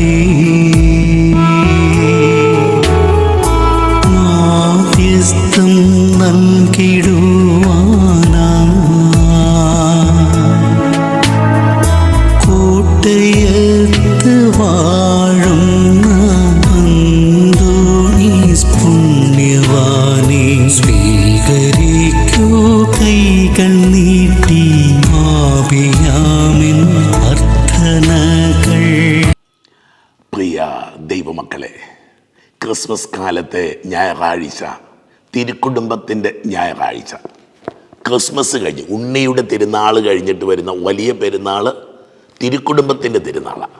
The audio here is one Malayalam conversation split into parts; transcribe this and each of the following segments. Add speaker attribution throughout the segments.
Speaker 1: ഉപേക്ഷിക്കാതെ മാധ്യസ്ഥം നൽകിടുവാനാ
Speaker 2: ദൈവമക്കളെ ക്രിസ്മസ് കാലത്തെ ഞായറാഴ്ച തിരുക്കുടുംബത്തിന്റെ ഞായറാഴ്ച. ക്രിസ്മസ് കഴിഞ്ഞ് ഉണ്ണിയുടെ തിരുനാൾ കഴിഞ്ഞിട്ട് വരുന്ന വലിയ പെരുന്നാൾ തിരുക്കുടുംബത്തിന്റെ തിരുനാളാണ്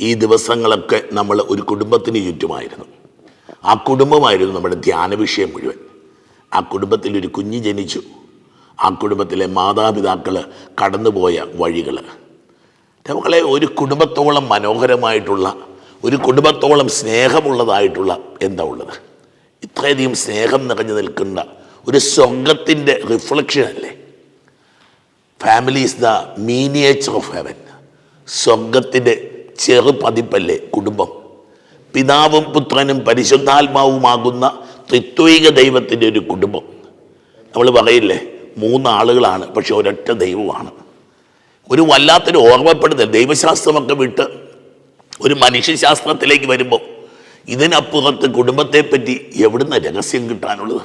Speaker 2: ഈ ദിവസങ്ങളൊക്കെ നമ്മൾ ഒരു കുടുംബത്തിന് ചുറ്റുമായിരുന്നു. ആ കുടുംബമായിരുന്നു നമ്മുടെ ധ്യാന വിഷയം മുഴുവൻ. ആ കുടുംബത്തിൽ ഒരു കുഞ്ഞ് ജനിച്ചു. ആ കുടുംബത്തിലെ മാതാപിതാക്കൾ കടന്നുപോയ വഴികൾ നമ്മളെ ഒരു കുടുംബത്തോളം മനോഹരമായിട്ടുള്ള ഒരു കുടുംബത്തോളം സ്നേഹമുള്ളതായിട്ടുള്ള എന്താ ഉള്ളത്? ഇത്രയധികം സ്നേഹം നിറഞ്ഞു നിൽക്കുന്ന ഒരു സ്വർഗത്തിന്റെ റിഫ്ലക്ഷൻ അല്ലേ? Family is the miniature of heaven സ്വർഗത്തിന്റെ ചെറു പതിപ്പല്ലേ കുടുംബം? പിതാവും പുത്രനും പരിശുദ്ധാത്മാവുമാകുന്ന ത്രിത്വിക ദൈവത്തിന്റെ ഒരു കുടുംബം. നമ്മൾ പറയില്ലേ മൂന്നാളുകളാണ് പക്ഷെ ഒരൊറ്റ ദൈവമാണ്. ഒരു വല്ലാത്തൊരു ഓർമ്മപ്പെടുത്തൽ ദൈവശാസ്ത്രമൊക്കെ വിട്ട് ഒരു മനുഷ്യശാസ്ത്രത്തിലേക്ക് വരുമ്പോൾ ഇതിനപ്പുറത്ത് കുടുംബത്തെപ്പറ്റി എവിടുന്ന രഹസ്യം കിട്ടാനുള്ളത്?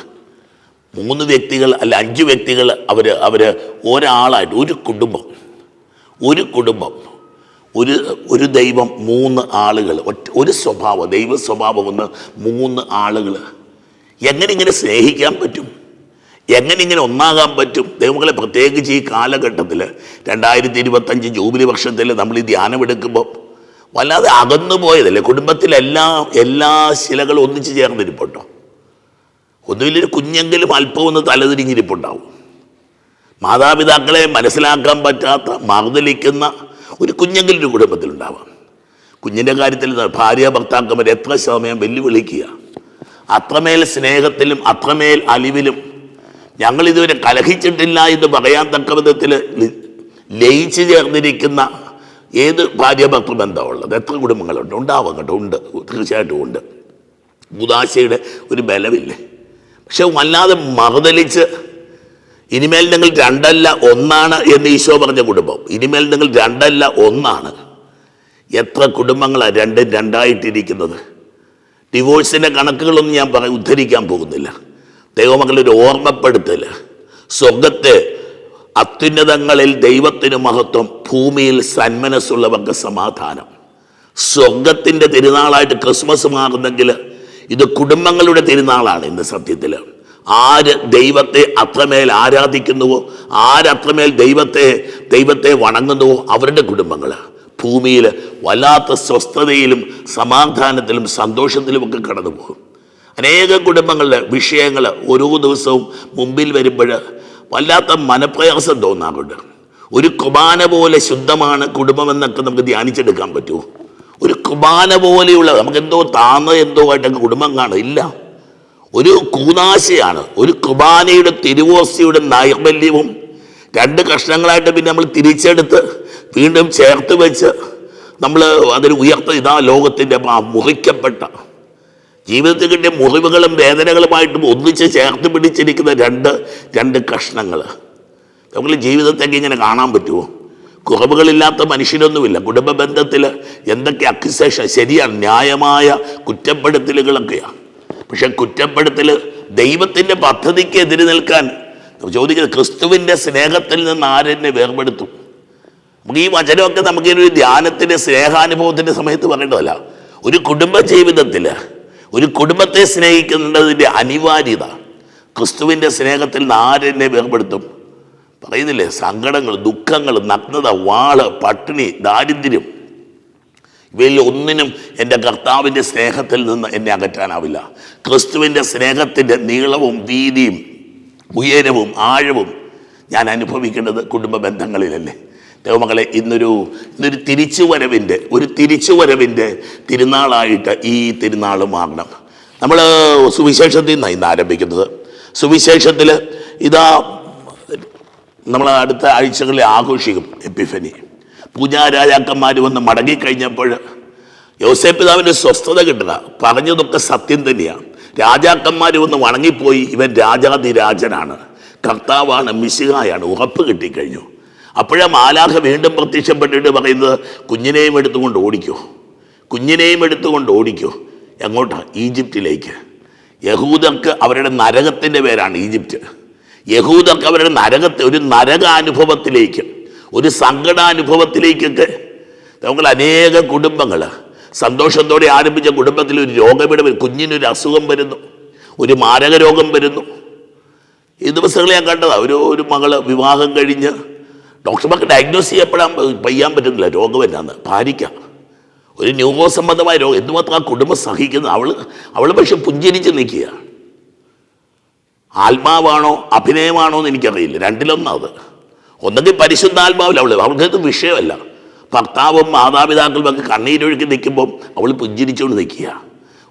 Speaker 2: മൂന്ന് വ്യക്തികൾ അല്ല അഞ്ച് വ്യക്തികൾ അവർ അവർ ഒരാളായിട്ട് ഒരു കുടുംബം. ഒരു കുടുംബം. ഒരു ഒരു ദൈവം മൂന്ന് ആളുകൾ ഒറ്റ ഒരു സ്വഭാവം ദൈവ സ്വഭാവം ഒന്ന് മൂന്ന് ആളുകൾ എങ്ങനെ ഇങ്ങനെ സ്നേഹിക്കാൻ പറ്റും? എങ്ങനെ ഇങ്ങനെ ഒന്നാകാൻ പറ്റും? ദൈവങ്ങളെ പ്രത്യേകിച്ച് ഈ കാലഘട്ടത്തിൽ രണ്ടായിരത്തി ഇരുപത്തഞ്ച് ജൂബിലി വർഷത്തിൽ നമ്മൾ ഈ ധ്യാനം എടുക്കുമ്പോൾ വല്ലാതെ അകന്നു പോയതല്ലേ? കുടുംബത്തിലെല്ലാം എല്ലാ ശിലകളും ഒന്നിച്ച് ചേർന്നിരിപ്പുണ്ടോ? ഒന്നുമില്ലൊരു കുഞ്ഞെങ്കിലും അല്പം ഒന്ന് തലതിരിഞ്ഞിരിപ്പുണ്ടാവും. മാതാപിതാക്കളെ മനസ്സിലാക്കാൻ പറ്റാത്ത മറുതലിക്കുന്ന ഒരു കുഞ്ഞെങ്കിലും ഒരു കുടുംബത്തിലുണ്ടാവാം. കുഞ്ഞിന്റെ കാര്യത്തിൽ ഭാര്യ ഭർത്താക്കന്മാർ എത്ര സമയം വെല്ലുവിളിക്കുക. അത്രമേൽ സ്നേഹത്തിലും അത്രമേൽ അലിവിലും ഞങ്ങളിതുവരെ കലഹിച്ചിട്ടില്ല എന്ന് പറയാൻ തക്ക വിധത്തിൽ ലയിച്ചു ചേർന്നിരിക്കുന്ന ഏത് ഭാര്യ ഭർത്തൃ ബന്ധമുള്ളത്? എത്ര കുടുംബങ്ങളുണ്ട്? ഉണ്ടാവും കേട്ടോ ഉണ്ട്. തീർച്ചയായിട്ടും ഉണ്ട്. ഉദാശയുടെ ഒരു ബലമില്ലേ? പക്ഷെ വല്ലാതെ മറുതലിച്ച് ഇനിമേൽ നിങ്ങൾ രണ്ടല്ല ഒന്നാണ് എന്ന് ഈശോ പറഞ്ഞ കുടുംബം. ഇനിമേൽ നിങ്ങൾ രണ്ടല്ല ഒന്നാണ്. എത്ര കുടുംബങ്ങളാണ് രണ്ടും രണ്ടായിട്ടിരിക്കുന്നത്? ഡിവോഴ്സിന്റെ കണക്കുകളൊന്നും ഞാൻ പറ ഉദ്ധരിക്കാൻ പോകുന്നില്ല. ദൈവമക്കളൊരു ഓർമ്മപ്പെടുത്തൽ സ്വർഗത്തെ അത്യുന്നതങ്ങളിൽ ദൈവത്തിന് മഹത്വം ഭൂമിയിൽ സന്മനസ്സുള്ളവർക്ക് സമാധാനം. സ്വർഗത്തിന്റെ തിരുനാളായിട്ട് ക്രിസ്മസ് മാറുന്നെങ്കിൽ ഇത് കുടുംബങ്ങളുടെ തിരുനാളാണ് ഇന്ന് സത്യത്തിൽ. ആര് ദൈവത്തെ അത്രമേൽ ആരാധിക്കുന്നുവോ ആരത്രമേൽ ദൈവത്തെ ദൈവത്തെ വണങ്ങുന്നുവോ അവരുടെ കുടുംബങ്ങൾ. ഭൂമിയിൽ വല്ലാത്ത സ്വസ്ഥതയിലും സമാധാനത്തിലും സന്തോഷത്തിലുമൊക്കെ കടന്നു പോകും അനേകം കുടുംബങ്ങളുടെ വിഷയങ്ങൾ ഓരോ ദിവസവും മുമ്പിൽ വരുമ്പോൾ വല്ലാത്ത മനപ്രയാസം തോന്നാറുണ്ട്. ഒരു കുബാന പോലെ ശുദ്ധമാണ് കുടുംബമെന്നൊക്കെ നമുക്ക് ധ്യാനിച്ചെടുക്കാൻ പറ്റുമോ ഒരു കുബാന പോലെയുള്ള നമുക്ക് എന്തോ താന്ന എന്തോ ആയിട്ടൊക്കെ കുടുംബം കാണും. ഇല്ല. ഒരു കൂനാശയാണ് ഒരു കുബാനയുടെ തിരുവോസിയുടെ നൈർമല്യവും രണ്ട് കഷ്ണങ്ങളായിട്ട് പിന്നെ നമ്മൾ തിരിച്ചെടുത്ത് വീണ്ടും ചേർത്ത് വെച്ച് നമ്മൾ അതിന് ഉയർത്ത ഇതാ ലോകത്തിന്റെ മുറിക്കപ്പെട്ട ജീവിതത്തിൽ കിട്ടിയ മുറിവുകളും വേദനകളുമായിട്ടും ഒന്നിച്ച് ചേർത്ത് പിടിച്ചിരിക്കുന്ന രണ്ട് രണ്ട് കഷ്ണങ്ങൾ. നമ്മൾ ജീവിതത്തേക്ക് ഇങ്ങനെ കാണാൻ പറ്റുമോ? കുറവുകളില്ലാത്ത മനുഷ്യരൊന്നുമില്ല. കുടുംബ ബന്ധത്തിൽ എന്തൊക്കെ അക്യുസേഷൻ ശരിയാണ് ന്യായമായ കുറ്റപ്പെടുത്തലുകളൊക്കെയാണ് പക്ഷെ കുറ്റപ്പെടുത്തൽ ദൈവത്തിന്റെ പദ്ധതിക്ക് എതിര് നിൽക്കാൻ ചോദിക്കുന്നത് ക്രിസ്തുവിന്റെ സ്നേഹത്തിൽ നിന്ന് ആരെന്നെ വേർപെടുത്തും? നമുക്ക് ഈ വചനമൊക്കെ നമുക്ക് ഒരു ധ്യാനത്തിന്റെ സ്നേഹാനുഭവത്തിന്റെ സമയത്ത് പറയേണ്ടതല്ല. ഒരു കുടുംബ ജീവിതത്തിൽ ഒരു കുടുംബത്തെ സ്നേഹിക്കുന്നതിന്റെ അനിവാര്യത ക്രിസ്തുവിന്റെ സ്നേഹത്തിൽ നിന്ന് ആരെന്നെ വേർപെടുത്തും? പറയുന്നില്ലേ സങ്കടങ്ങൾ ദുഃഖങ്ങൾ നഗ്നത വാൾ പട്ടിണി ദാരിദ്ര്യം. ഇവയിൽ ഒന്നിനും എന്റെ കർത്താവിന്റെ സ്നേഹത്തിൽ നിന്ന് എന്നെ അകറ്റാനാവില്ല. ക്രിസ്തുവിന്റെ സ്നേഹത്തിന്റെ നീളവും വീതിയും ഉയരവും ആഴവും ഞാൻ അനുഭവിക്കേണ്ടത് കുടുംബ ബന്ധങ്ങളിലല്ലേ ദൈവമകളെ ഇന്നൊരു ഇന്നൊരു തിരിച്ചുവരവിന്റെ ഒരു തിരിച്ചുവരവിന്റെ തിരുനാളായിട്ട് ഈ തിരുനാൾ മാറണം. നമ്മൾ സുവിശേഷത്തിൽ നിന്നാണ് ഇന്ന് ആരംഭിക്കുന്നത്. സുവിശേഷത്തിൽ ഇതാ നമ്മൾ അടുത്ത ആഴ്ചകളിൽ ആഘോഷിക്കും എപ്പിഫനി. പൂജാരാജാക്കന്മാർ വന്ന് മടങ്ങിക്കഴിഞ്ഞപ്പോൾ യോസേഫ് പിതാവിന്റെ സ്വസ്ഥത കിട്ടുക പറഞ്ഞതൊക്കെ സത്യം തന്നെയാണ്. രാജാക്കന്മാർ വന്ന് വണങ്ങിപ്പോയി ഇവൻ രാജാതിരാജനാണ്. കർത്താവാണ് മിശിഹായാണ് ഉറപ്പ് കിട്ടിക്കഴിഞ്ഞു. അപ്പോഴാ മാലാഖ വീണ്ടും പ്രത്യക്ഷപ്പെട്ടിട്ട് പറയുന്നത് കുഞ്ഞിനെയും എടുത്തുകൊണ്ട് ഓടിക്കോ. കുഞ്ഞിനെയും എടുത്തുകൊണ്ട് ഓടിക്കോ. എങ്ങോട്ടാണ് ഈജിപ്തിലേക്ക്. യഹൂദർക്ക് അവരുടെ നരകത്തിന്റെ പേരാണ് ഈജിപ്റ്റ് യഹൂദർക്ക് അവരുടെ നരകത്തെ ഒരു നരകാനുഭവത്തിലേക്ക് ഒരു സങ്കടാനുഭവത്തിലേക്കൊക്കെ. നമ്മൾ അനേക കുടുംബങ്ങൾ സന്തോഷത്തോടെ ആരംഭിച്ച കുടുംബത്തിൽ ഒരു രോഗമിട വരും. കുഞ്ഞിനൊരു അസുഖം വരുന്നു. ഒരു മാരക രോഗം വരുന്നു. ഈ ദിവസങ്ങളെ ഞാൻ കണ്ടതാണ് ഒരു ഒരു മകൾ വിവാഹം കഴിഞ്ഞ് ഡോക്ടർമാർക്ക് ഡയഗ്നോസ് ചെയ്യപ്പെടാൻ പയ്യാൻ പറ്റുന്നില്ല. രോഗം എന്നാന്ന് ഭാര്യയ്ക്ക ഒരു ന്യൂറോ സംബന്ധമായ രോഗം. എന്തുമാത്രം ആ കുടുംബം സഹിക്കുന്നത്? അവൾ അവൾ പക്ഷെ പുഞ്ചിരിച്ച് നിൽക്കുക ആത്മാവാണോ അഭിനയമാണോ എന്ന് എനിക്കറിയില്ല. രണ്ടിലൊന്നത്. ഒന്നെങ്കിൽ പരിശുദ്ധാത്മാവിൽ അവൾ. അവൾക്കത് വിഷയമല്ല. ഭർത്താവും മാതാപിതാക്കളും ഒക്കെ കണ്ണീരൊഴുക്കി നിൽക്കുമ്പം അവൾ പുഞ്ചിരിച്ചുകൊണ്ട് നിൽക്കുക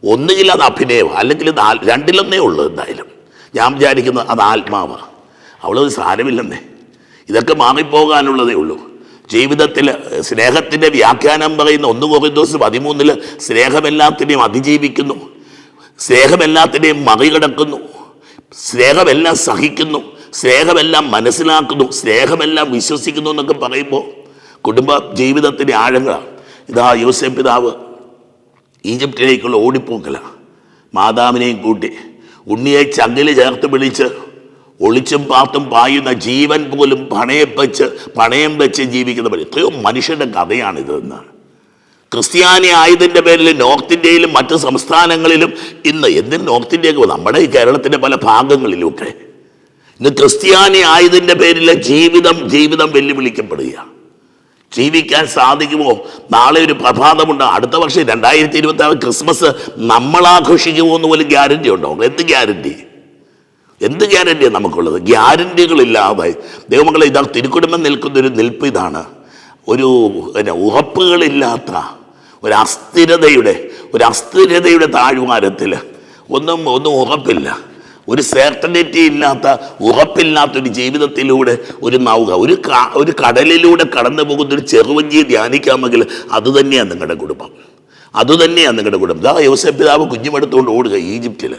Speaker 2: ഒന്നുകിൽ അത് അഭിനയം അല്ലെങ്കിൽ രണ്ടിലൊന്നേ ഉള്ളൂ എന്തായാലും. ഞാൻ വിചാരിക്കുന്നത് അത് ആത്മാവാണ് അവളത് സാരമില്ലെന്നേ. ഇതൊക്കെ മാറിപ്പോകാനുള്ളതേ ഉള്ളൂ. ജീവിതത്തിൽ സ്നേഹത്തിന്റെ വ്യാഖ്യാനം പറയുന്ന ഒന്ന് കുറേ പതിമൂന്നിൽ സ്നേഹമെല്ലാത്തിനെയും അതിജീവിക്കുന്നു. സ്നേഹമെല്ലാത്തിനെയും മറികടക്കുന്നു. സ്നേഹമെല്ലാം സഹിക്കുന്നു. സ്നേഹമെല്ലാം മനസ്സിലാക്കുന്നു. സ്നേഹമെല്ലാം വിശ്വസിക്കുന്നു എന്നൊക്കെ പറയുമ്പോൾ കുടുംബ ജീവിതത്തിന്റെ ആഴങ്ങളാണ് ഇതാ യൂസഫ് പിതാവ് ഈജിപ്തിലേക്കുള്ള ഓടിപ്പോക്കല. മാതാവിനെയും കൂട്ടി ഉണ്ണിയെ ചങ്ങിൽ ചേർത്ത് പിടിച്ച് ഒളിച്ചും പാത്തും പായുന്ന ജീവൻ പോലും പണയം വെച്ച് പണയം വെച്ച് ജീവിക്കുന്നവർ എത്രയോ മനുഷ്യരുടെ എന്നാണ് ക്രിസ്ത്യാനി ആയതിന്റെ പേരിൽ നോർത്ത് ഇന്ത്യയിലും മറ്റ് സംസ്ഥാനങ്ങളിലും ഇന്ന് എന്തിന് നോർത്ത് ഇന്ത്യയ്ക്ക് നമ്മുടെ ഈ കേരളത്തിന്റെ പല ഭാഗങ്ങളിലുമൊക്കെ ഇന്ന് ക്രിസ്ത്യാനി ആയതിന്റെ പേരിൽ ജീവിതം ജീവിതം വെല്ലുവിളിക്കപ്പെടുകയാണ് ജീവിക്കാൻ സാധിക്കുമോ? നാളെ ഒരു പ്രഭാതമുണ്ട്. അടുത്ത വർഷം രണ്ടായിരത്തി ഇരുപത്തി ആറ് ക്രിസ്മസ് നമ്മൾ ആഘോഷിക്കുമോ എന്ന് പോലും ഗ്യാരണ്ടി ഉണ്ടോ? എന്ത് ഗ്യാരണ്ടി? എന്ത് ഗ്യാരണ്ടിയാണ് നമുക്കുള്ളത്? ഗ്യാരണ്ടികളില്ലാതെ ദൈവമക്കളെ ഇതാ തിരുക്കുടുംബം നിൽക്കുന്ന ഒരു നിൽപ്പ് ഇതാണ്. ഒരു പിന്നെ ഉറപ്പുകളില്ലാത്ത ഒരു അസ്ഥിരതയുടെ ഒരു അസ്ഥിരതയുടെ താഴ്വാരത്തിൽ ഒന്നും ഒന്നും ഉറപ്പില്ല. ഒരു സേർട്ടനിറ്റി ഇല്ലാത്ത ഉറപ്പില്ലാത്തൊരു ജീവിതത്തിലൂടെ ഒരു നൗക ഒരു ഒരു കടലിലൂടെ കടന്നു പോകുന്ന ഒരു ചെറുവഞ്ചിയെ ധ്യാനിക്കാമെങ്കിൽ അതുതന്നെയാണ് നിങ്ങളുടെ കുടുംബം. അതുതന്നെയാണ് നിങ്ങളുടെ കുടുംബം. ദാ യോസഫ് പിതാവ് കുഞ്ഞുമെടുത്തുകൊണ്ട് ഓടുക ഈജിപ്തിൽ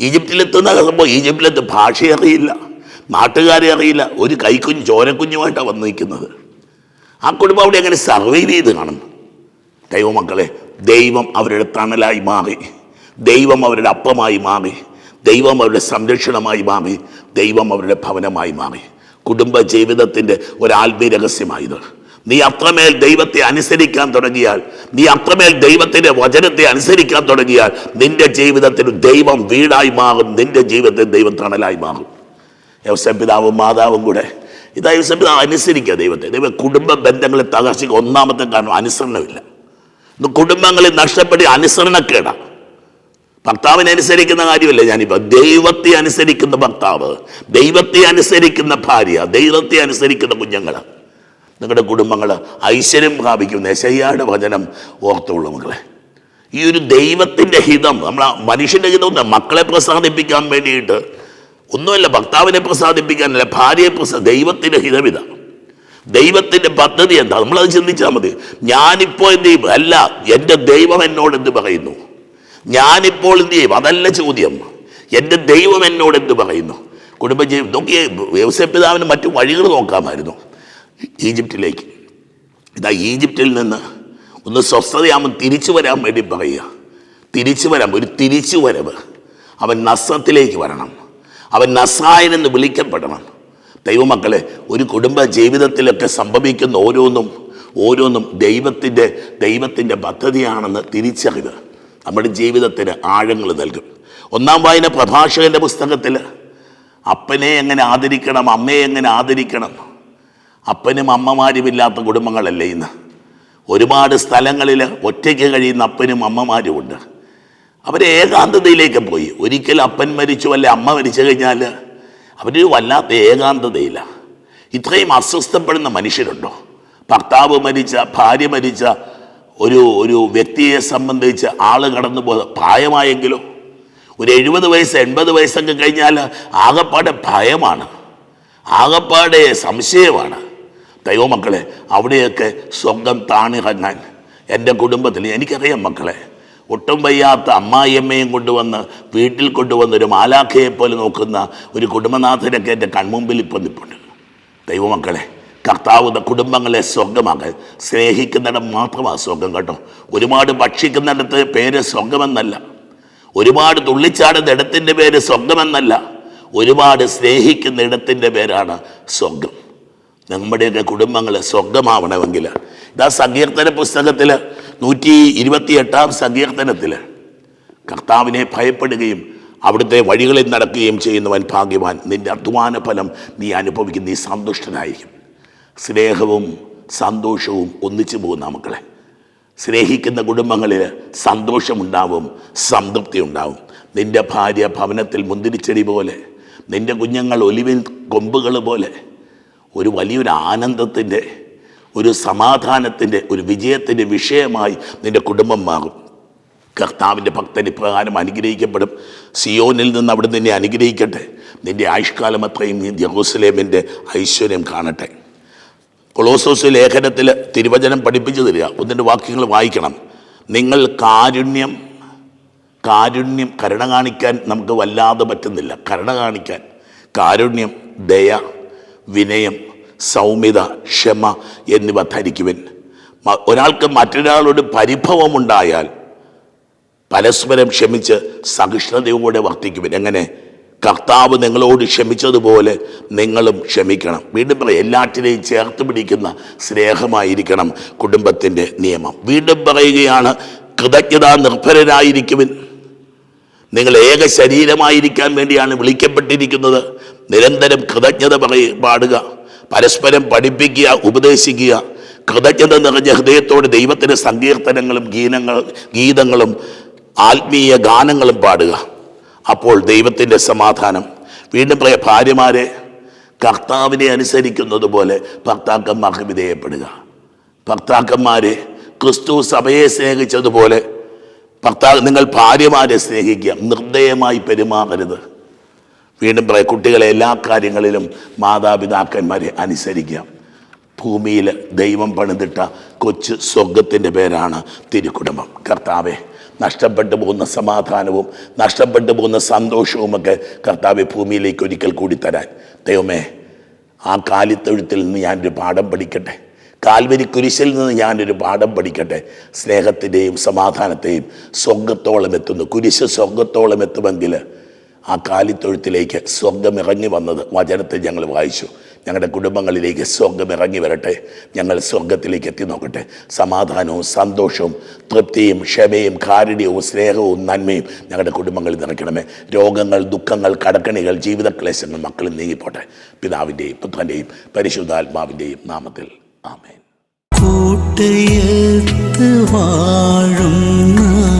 Speaker 2: ഈജിപ്തിലെത്തുന്ന സംഭവം ഈജിപ്തിലെത്ത് ഭാഷയറിയില്ല നാട്ടുകാരെ അറിയില്ല ഒരു കൈക്കുഞ്ഞ് ചോരക്കുഞ്ഞുമായിട്ടാണ് വന്ന് നിൽക്കുന്നത് ആ കുടുംബം അവിടെ എങ്ങനെ സർവൈവ് ചെയ്ത് കാണുന്നു ദൈവമക്കളെ ദൈവം അവരുടെ തണലായി മാറി ദൈവം അവരുടെ അപ്പമായി മാറി ദൈവം അവരുടെ സംരക്ഷണമായി മാറി ദൈവം അവരുടെ ഭവനമായി മാറി. കുടുംബ ജീവിതത്തിന്റെ ഒരാത്മീയ രഹസ്യമായത്. നീ അത്രമേൽ ദൈവത്തെ അനുസരിക്കാൻ തുടങ്ങിയാൽ നീ അത്രമേൽ ദൈവത്തിന്റെ വചനത്തെ അനുസരിക്കാൻ തുടങ്ങിയാൽ നിന്റെ ജീവിതത്തിൽ ദൈവം വീടായി മാറും നിന്റെ ജീവിതത്തിൽ ദൈവം തണലായി മാറും. യവസപിതാവും മാതാവും കൂടെ ഇതാ യവസപിതാവ് അനുസരിക്കുക ദൈവത്തെ. ദൈവ കുടുംബ ബന്ധങ്ങളെ തകർച്ചയ്ക്ക് ഒന്നാമത്തെ കാരണം അനുസരണമില്ല. ഇന്ന് കുടുംബങ്ങളിൽ നഷ്ടപ്പെടി അനുസരണക്കേടാണ് ഭർത്താവിനെ അനുസരിക്കുന്ന കാര്യമല്ല ഞാനിപ്പോൾ ദൈവത്തെ അനുസരിക്കുന്ന ഭർത്താവ് ദൈവത്തെ അനുസരിക്കുന്ന ഭാര്യ ദൈവത്തെ അനുസരിക്കുന്ന കുഞ്ഞുങ്ങൾ നിങ്ങളുടെ കുടുംബങ്ങൾ ഐശ്വര്യം പ്രാപിക്കും നെശയ്യാട് വചനം ഓർത്തുള്ളൂ മക്കളെ. ഈ ഒരു ദൈവത്തിന്റെ ഹിതം നമ്മൾ മനുഷ്യന്റെ ഹിതം മക്കളെ പ്രസാദിപ്പിക്കാൻ വേണ്ടിയിട്ട് ഒന്നുമല്ല ഭർത്താവിനെ പ്രസാദിപ്പിക്കാനല്ല ഭാര്യയെ പ്രസാ ദൈവത്തിന്റെ ഹിതം ഇതാണ് ദൈവത്തിന്റെ പദ്ധതി എന്താ? നമ്മളത് ചിന്തിച്ചാൽ മതി. ഞാനിപ്പോൾ എന്ത് ചെയ്യും? അല്ല എന്റെ ദൈവം എന്നോട് എന്ത് പറയുന്നു? ഞാനിപ്പോൾ എന്ത് ചെയ്യും? അതല്ല ചോദ്യം. എന്റെ ദൈവം എന്നോട് എന്ത് പറയുന്നു? കുടുംബജീവിതം നോക്കിയേ വ്യവസായ പിതാവിന് മറ്റു വഴികൾ നോക്കാമായിരുന്നു. ഈജിപ്തിലേക്ക്. ഇതാ ഈജിപ്തിൽ നിന്ന് ഒന്ന് സ്വസ്ഥതയാകുമ്പോൾ തിരിച്ചു വരാൻ വേണ്ടി പറയുക. തിരിച്ചു വരാൻ ഒരു തിരിച്ചു വരവ്. അവൻ നസ്രത്തിലേക്ക് വരണം. അവൻ നസായനെന്ന് വിളിക്കപ്പെടണം. ദൈവമക്കളെ ഒരു കുടുംബ ജീവിതത്തിലൊക്കെ സംഭവിക്കുന്ന ഓരോന്നും ഓരോന്നും ദൈവത്തിന്റെ ദൈവത്തിന്റെ പദ്ധതിയാണെന്ന് തിരിച്ചറിവ് നമ്മുടെ ജീവിതത്തിന് ആഴങ്ങൾ നൽകും. ഒന്നാം വായന പ്രഭാഷകന്റെ പുസ്തകത്തിൽ അപ്പനെ എങ്ങനെ ആദരിക്കണം അമ്മയെ എങ്ങനെ ആദരിക്കണം? അപ്പനും അമ്മമാരും ഇല്ലാത്ത കുടുംബങ്ങളല്ലേ ഇന്ന്? ഒരുപാട് സ്ഥലങ്ങളിൽ ഒറ്റയ്ക്ക് കഴിയുന്ന അപ്പനും അമ്മമാരും ഉണ്ട്. അവർ ഏകാന്തതയിലേക്ക് പോയി. ഒരിക്കൽ അപ്പൻ മരിച്ചു അല്ലെ അമ്മ മരിച്ചു കഴിഞ്ഞാൽ അവർ വല്ലാത്ത ഏകാന്തതയില്ല ഇത്രയും അസ്വസ്ഥപ്പെടുന്ന മനുഷ്യരുണ്ടോ? ഭർത്താവ് മരിച്ച ഭാര്യ മരിച്ച ഒരു ഒരു വ്യക്തിയെ സംബന്ധിച്ച് ആൾ കടന്നു പോ പ്രായമായെങ്കിലോ? ഒരു എഴുപത് വയസ്സ് എൺപത് വയസ്സൊക്കെ കഴിഞ്ഞാൽ ആകപ്പാടെ ഭയമാണ്. ആകപ്പാടെ സംശയമാണ്. ദൈവമക്കളെ അവിടെയൊക്കെ സ്വന്തം താണിറങ്ങാൻ എന്റെ കുടുംബത്തിൽ എനിക്കറിയാം മക്കളെ. ഒട്ടും വയ്യാത്ത അമ്മായിയമ്മയും കൊണ്ടുവന്ന് വീട്ടിൽ കൊണ്ടുവന്ന് ഒരു മാലാഖയെ പോലെ നോക്കുന്ന ഒരു കുടുംബനാഥനൊക്കെ എന്റെ കൺമുമ്പിൽ ഇപ്പം നിൽപ്പുണ്ട് ദൈവമക്കളെ കർത്താവ് കുടുംബങ്ങളെ സ്വർഗമാക്കാൻ സ്നേഹിക്കുന്നിടം മാത്രമാണ് സ്വർഗം കേട്ടോ. ഒരുപാട് ഭക്ഷിക്കുന്നിടത്ത് പേര് സ്വർഗമെന്നല്ല. ഒരുപാട് തുള്ളിച്ചാടുന്ന ഇടത്തിന്റെ പേര് സ്വർഗമെന്നല്ല. ഒരുപാട് സ്നേഹിക്കുന്ന ഇടത്തിന്റെ പേരാണ് സ്വർഗം. നമ്മുടെയൊക്കെ കുടുംബങ്ങൾ സ്വർഗമാവണമെങ്കിൽ. ഇതാ സങ്കീർത്തന പുസ്തകത്തിൽ നൂറ്റി ഇരുപത്തി എട്ടാം സങ്കീർത്തനത്തിൽ കർത്താവിനെ ഭയപ്പെടുകയും അവിടുത്തെ വഴികളിൽ നടക്കുകയും ചെയ്യുന്നവൻ ഭാഗ്യവാൻ. നിന്റെ അധ്വാന ഫലം നീ അനുഭവിക്കും നീ സന്തുഷ്ടനായിരിക്കും. സ്നേഹവും സന്തോഷവും ഒന്നിച്ചു പോകുന്ന മക്കളെ. സ്നേഹിക്കുന്ന കുടുംബങ്ങളിൽ സന്തോഷമുണ്ടാവും സംതൃപ്തി ഉണ്ടാവും നിന്റെ ഭാര്യ ഭവനത്തിൽ മുന്തിരിച്ചെടി പോലെ നിന്റെ കുഞ്ഞുങ്ങൾ ഒലിവിൻ കൊമ്പുകൾ പോലെ ഒരു വലിയൊരു ആനന്ദത്തിന്റെ ഒരു സമാധാനത്തിന്റെ ഒരു വിജയത്തിന്റെ വിഷയമായി നിന്റെ കുടുംബം മാറും കർത്താവിന്റെ ഭക്തൻ ഇപ്രകാരം അനുഗ്രഹിക്കപ്പെടും. സിയോനിൽ നിന്ന് അവിടെ നിന്നെ അനുഗ്രഹിക്കട്ടെ. നിന്റെ ആയുഷ്കാലം അത്രയും ജെറൂസലേമിന്റെ ഐശ്വര്യം കാണട്ടെ. കൊളോസോസ് ലേഖനത്തിൽ തിരുവചനം പഠിപ്പിച്ചു തരിക. ഒന്നിന്റെ വാക്യങ്ങൾ വായിക്കണം. നിങ്ങൾ കാരുണ്യം കാരുണ്യം കരുണ കാണിക്കാൻ നമുക്ക് വല്ലാതെ പറ്റുന്നില്ല. കരുണ കാണിക്കാൻ. കാരുണ്യം ദയ വിനയം സൗമ്യത ക്ഷമ എന്നിവ ധരിക്കുവിൻ. ഒരാൾക്ക് മറ്റൊരാളോട് പരിഭവമുണ്ടായാൽ പരസ്പരം ക്ഷമിച്ച് സഹിഷ്ണുതയോടെ വർത്തിക്കുവിൻ. എങ്ങനെ? കർത്താവ് നിങ്ങളോട് ക്ഷമിച്ചതുപോലെ നിങ്ങളും ക്ഷമിക്കണം. വീണ്ടും പറയും എല്ലാറ്റിനെയും ചേർത്ത് പിടിക്കുന്ന സ്നേഹമായിരിക്കണം കുടുംബത്തിന്റെ നിയമം. വീണ്ടും പറയുകയാണ് കൃതജ്ഞത നിർഭരരായിരിക്കുവിൻ. നിങ്ങൾ ഏക ശരീരമായിരിക്കാൻ വേണ്ടിയാണ് വിളിക്കപ്പെട്ടിരിക്കുന്നത്. നിരന്തരം കൃതജ്ഞത പറയ പാടുക. പരസ്പരം പഠിപ്പിക്കുക ഉപദേശിക്കുക. കൃതജ്ഞത നിറഞ്ഞ ഹൃദയത്തോടെ ദൈവത്തിന് സങ്കീർത്തനങ്ങളും ഗീനങ്ങൾ ഗീതങ്ങളും ആത്മീയ ഗാനങ്ങളും പാടുക. അപ്പോൾ ദൈവത്തിന്റെ സമാധാനം. വീണ്ടും പറയാം ഭാര്യമാരെ കർത്താവിനെ അനുസരിക്കുന്നത് പോലെ ഭർത്താക്കന്മാർക്ക് വിധേയപ്പെടുക. ഭർത്താക്കന്മാരെ ക്രിസ്തു സഭയെ സ്നേഹിച്ചതുപോലെ ഭർത്താവ് നിങ്ങൾ ഭാര്യമാരെ സ്നേഹിക്കുക. നിർദ്ദയമായി പെരുമാറരുത്. വീണ്ടും പറയാം കുട്ടികളെ എല്ലാ കാര്യങ്ങളിലും മാതാപിതാക്കന്മാരെ അനുസരിക്കാം ഭൂമിയിൽ ദൈവം പണിതിട്ട കൊച്ചു സ്വർഗത്തിന്റെ പേരാണ് തിരുക്കുടുംബം. കർത്താവെ നഷ്ടപ്പെട്ടു പോകുന്ന സമാധാനവും നഷ്ടപ്പെട്ടു പോകുന്ന സന്തോഷവുമൊക്കെ കർത്താവെ ഭൂമിയിലേക്ക് ഒരിക്കൽ കൂടി തരാൻ. ദൈവമേ ആ കാലിത്തൊഴുത്തിൽ നിന്ന് ഞാനൊരു പാഠം പഠിക്കട്ടെ. കാൽവരി കുരിശിൽ നിന്ന് ഞാനൊരു പാഠം പഠിക്കട്ടെ. സ്നേഹത്തിന്റെയും സമാധാനത്തെയും സ്വർഗത്തോളം എത്തുന്നു. കുരിശ് സ്വർഗത്തോളം എത്തുമെങ്കിൽ ആ കാലിത്തൊഴുത്തിലേക്ക് സ്വർഗം ഇറങ്ങി വന്നത് വചനത്തെ ഞങ്ങൾ വായിച്ചു. ഞങ്ങളുടെ കുടുംബങ്ങളിലേക്ക് സ്വർഗം ഇറങ്ങി വരട്ടെ. ഞങ്ങൾ സ്വർഗത്തിലേക്ക് എത്തി നോക്കട്ടെ. സമാധാനവും സന്തോഷവും തൃപ്തിയും ക്ഷമയും കാരുണ്യവും സ്നേഹവും നന്മയും ഞങ്ങളുടെ കുടുംബങ്ങളിൽ നിറയ്ക്കണമേ. രോഗങ്ങൾ ദുഃഖങ്ങൾ കടക്കണികൾ ജീവിതക്ലേശങ്ങൾ മക്കളിൽ നീങ്ങിപ്പോട്ടെ. പിതാവിന്റെയും പുത്രന്റെയും പരിശുദ്ധാത്മാവിന്റെയും നാമത്തിൽ. ആമേൻ.
Speaker 1: കൂട്ടയത്ത് വാഴുന്ന